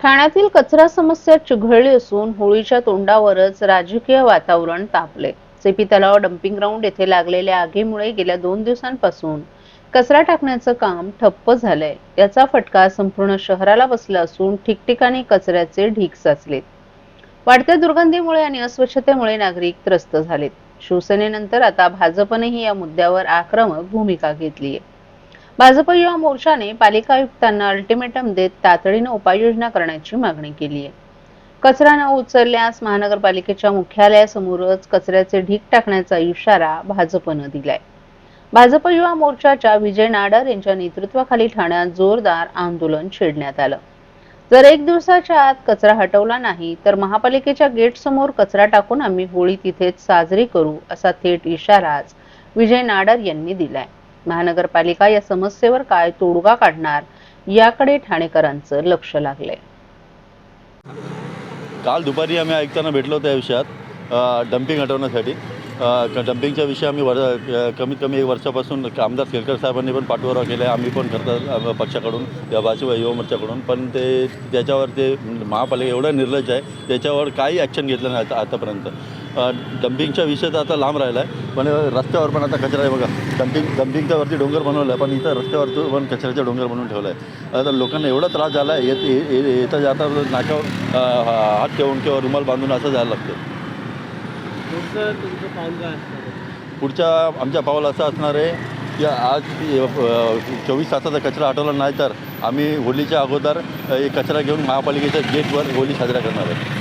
ठाण्यातील कचरा समस्या चिघळली असून होळीच्या तोंडावरच राजकीय वातावरण तापले. सेपी तलाव डम्पिंग ग्राउंड येथे लागलेल्या आगीमुळे गेल्या दोन दिवसांपासून कचरा टाकण्याचं काम ठप्प झालंय. याचा फटका संपूर्ण शहराला बसला असून ठिकठिकाणी कचऱ्याचे ढीग साचलेत वाढत्या दुर्गंधीमुळे आणि अस्वच्छतेमुळे नागरिक त्रस्त झालेत. शिवसेनेनंतर आता भाजपनेही या मुद्द्यावर आक्रमक भूमिका घेतली आहे भाजप युवा मोर्चाने पालिका आयुक्तांना अल्टिमेटम देत तातडीनं उपाययोजना करण्याची मागणी केली आहे कचरा न उचलल्यास महानगरपालिकेच्या मुख्यालयासमोरच कचऱ्याचे ढीग टाकण्याचा इशारा भाजपनं दिलाय. भाजप युवा मोर्चाच्या विजय नाडर यांच्या नेतृत्वाखाली ठाण्यात जोरदार आंदोलन छेडण्यात आलं. जर एक दिवसाच्या आत कचरा हटवला नाही तर महापालिकेच्या गेट समोर कचरा टाकून आम्ही होळी तिथेच साजरी करू असा थेट इशाराच विजय नाडर यांनी दिलाय. महानगरपालिका या समस्येवर काय तोडगा काढणार याकडे ठाणेकरांचं लक्ष लागले काल दुपारी आम्ही ऐकताना भेटलो त्या विषयात डम्पिंग हटवण्यासाठी. डम्पिंगच्या विषयी आम्ही वर कमीत कमी एक वर्षापासून आमदार केलकर साहेबांनी पण पाठपुरावा केला आहे आम्ही पण करतात पक्षाकडून या भाजप युवा मोर्चाकडून. पण ते त्याच्यावर ते महापालिका एवढं निर्लज आहे त्याच्यावर काही ॲक्शन घेतलं नाही आता आतापर्यंत. अ, डम्पिंगचा विषय तर आता लांब राहिला आहे पण रस्त्यावर पण आता कचरा आहे बघा. डम्पिंग डम्पिंगच्या वरती डोंगर बनवलं आहे पण इथं रस्त्यावरती पण कचऱ्याचा डोंगर बनवून ठेवला आहे आता लोकांना एवढा त्रास झाला आहे येत येता जाता नाकावर हात ठेवून किंवा रुमाल बांधून असं जायला लागतं? पुढच्या आमच्या पाऊल असं असणार आहे की आज चोवीस तासाचा कचरा हटवला नाही तर आम्ही होलीच्या अगोदर एक कचरा घेऊन महापालिकेच्या गेटवर होली साजरा करणार आहे.